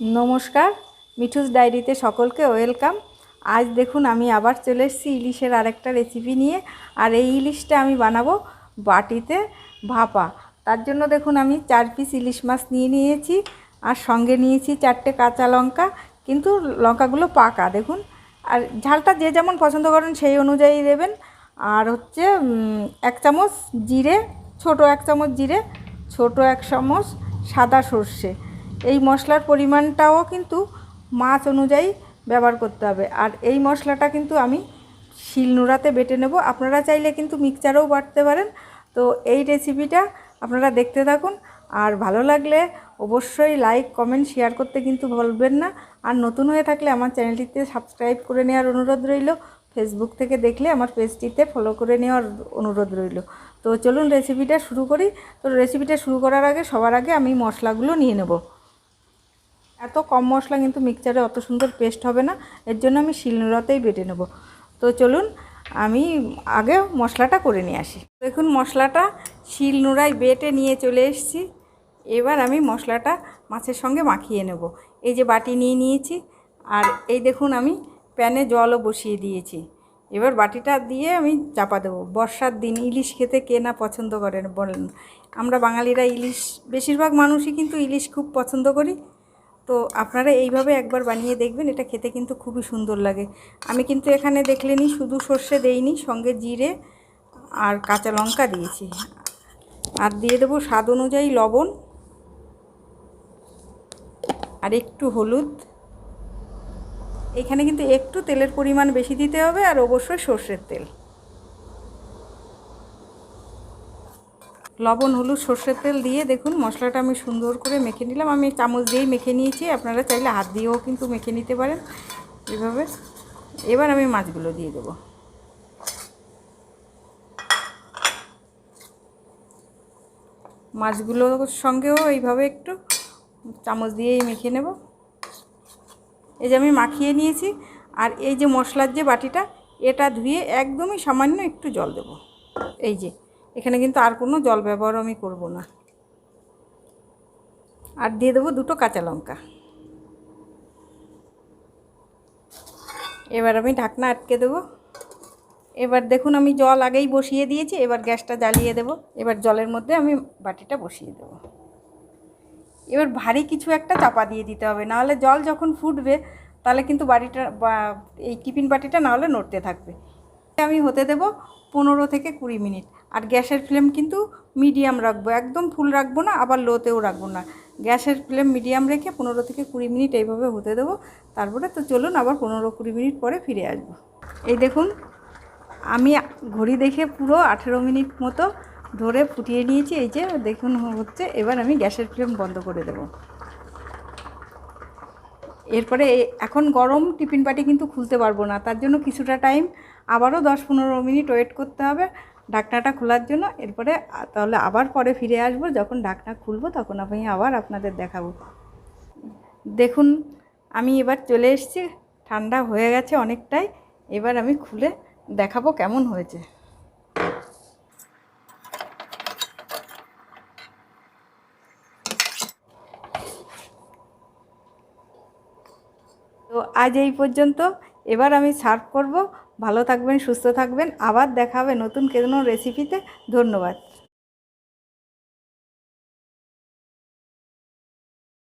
নমস্কার, মিঠুস ডায়েরিতে সকলকে ওয়েলকাম। আজ দেখুন আমি আবার চলে এসেছি ইলিশের আরেকটা রেসিপি নিয়ে, আর এই ইলিশটা আমি বানাবো বাটিতে ভাপা। তার জন্য দেখুন আমি চার পিস ইলিশ মাছ নিয়ে নিয়েছি, আর সঙ্গে নিয়েছি চারটে কাঁচা লঙ্কা, কিন্তু লঙ্কাগুলো পাকা, দেখুন। আর ঝালটা যে যেমন পছন্দ করেন সেই অনুযায়ী দেবেন। আর হচ্ছে এক চামচ জিরে, ছোট এক চামচ জিরে, ছোট এক চামচ সাদা সর্ষে। এই মশলার পরিমাণটাও কিন্তু মাছ অনুযায়ী ব্যবহার করতে হবে। আর এই মশলাটা কিন্তু আমি শিলনোড়াতে বেটে নেব। আপনারা চাইলে কিন্তু মিক্সচারেও বাটতে পারেন। তো এই রেসিপিটা আপনারা দেখতে থাকুন। আর ভালো লাগলে অবশ্যই লাইক কমেন্ট শেয়ার করতে কিন্তু ভুলবেন না। আর নতুন হয়ে থাকলে আমার চ্যানেলটিতে সাবস্ক্রাইব করে নেওয়ার অনুরোধ রইল। ফেসবুক থেকে দেখলে আমার পেজটিতে ফলো করে নেওয়ার অনুরোধ রইল। তো চলুন রেসিপিটা শুরু করি। তো রেসিপিটা শুরু করার আগে, সবার আগে আমি মশলাগুলো নিয়ে নেব। এত কম মশলা কিন্তু মিক্সচারে অত সুন্দর পেস্ট হবে না। এর জন্য আমি শিলনোড়াতেই বেটে নেব। তো চলুন, আমি আগে মশলাটা করে নিয়ে আসি। দেখুন, মশলাটা শিলনোড়ায় বেটে নিয়ে চলে এসেছি। এবার আমি মশলাটা মাছের সঙ্গে মাখিয়ে নেব। এই যে বাটি নিয়ে নিয়েছি। আর এই দেখুন, আমি প্যানে জলও বসিয়ে দিয়েছি। এবার বাটিটা দিয়ে আমি চাপা দেবো। বর্ষার দিন ইলিশ খেতে কে না পছন্দ করেন বলেন। আমরা বাঙালিরা ইলিশ, বেশিরভাগ মানুষই কিন্তু ইলিশ খুব পছন্দ করি। তো আপনারা এইভাবে একবার বানিয়ে দেখবেন, এটা খেতে কিন্তু খুবই সুন্দর লাগে। আমি কিন্তু এখানে দেখলেনি, শুধু সর্ষে দেইনি, সঙ্গে জিরে আর কাঁচা লঙ্কা দিয়েছি। আর দিয়ে দেবো স্বাদ অনুযায়ী লবণ আর একটু হলুদ। এখানে কিন্তু একটু তেলের পরিমাণ বেশি দিতে হবে আর অবশ্যই সর্ষের তেল। লবণ, হলুদ, সর্ষের তেল দিয়ে দেখুন মশলাটা আমি সুন্দর করে মেখে নিলাম। আমি চামচ দিয়েই মেখে নিয়েছি, আপনারা চাইলে হাত দিয়েও কিন্তু মেখে নিতে পারেন এভাবে। এবার আমি মাছগুলো দিয়ে দেবো। মাছগুলোর সঙ্গেও এইভাবে একটু চামচ দিয়েই মেখে নেব। এই যে আমি মাখিয়ে নিয়েছি, আর এই যে মশলার যে বাটিটা, এটা ধুয়ে একদমই সামান্য একটু জল দেব। এই যে এখানে কিন্তু আর কোনো জল ব্যবহার আমি করব না। আর দিয়ে দেবো দুটো কাঁচা লঙ্কা। এবার আমি ঢাকনা আটকে দেবো। এবার দেখুন আমি জল আগেই বসিয়ে দিয়েছি, এবার গ্যাসটা জ্বালিয়ে দেব। এবার জলের মধ্যে আমি বাটিটা বসিয়ে দেবো। এবার ভারী কিছু একটা চাপা দিয়ে দিতে হবে, নাহলে জল যখন ফুটবে, তাহলে কিন্তু বাড়িটা এই টিফিন বাটিটা নাহলে নড়তে থাকবে। আমি হতে দেব পনেরো থেকে কুড়ি মিনিট। আর গ্যাসের ফ্লেম কিন্তু মিডিয়াম রাখব, একদম ফুল রাখব না, আবার লোতেও রাখব না। গ্যাসের ফ্লেম মিডিয়াম রেখে পনেরো থেকে কুড়ি মিনিট এইভাবে হতে দেবো। তারপরে তো চলুন আবার পনেরো কুড়ি মিনিট পরে ফিরে আসব। এই দেখুন, আমি ঘড়ি দেখে পুরো আঠেরো মিনিট মতো ধরে ফুটিয়ে নিয়েছি। এই যে দেখুন হচ্ছে, এবার আমি গ্যাসের ফ্লেম বন্ধ করে দেব। এরপরে এখন গরম টিফিন বাটি কিন্তু খুলতে পারব না। তার জন্য কিছুটা টাইম আবারও দশ পনেরো মিনিট ওয়েট করতে হবে ঢাকনাটা খোলার জন্য। এরপরে তাহলে আবার পরে ফিরে আসব। যখন ঢাকনা খুলবো তখন আমি আবার আপনাদের দেখাবো। দেখুন, আমি এবার চলে এসেছি। ঠান্ডা হয়ে গেছে অনেকটাই। এবার আমি খুলে দেখাবো কেমন হয়েছে। তো আজ এই পর্যন্ত। এবার আমি সার্ভ করব। ভালো থাকবেন, সুস্থ থাকবেন। আবার দেখা হবে নতুন কেন রেসিপিতে ধন্যবাদ।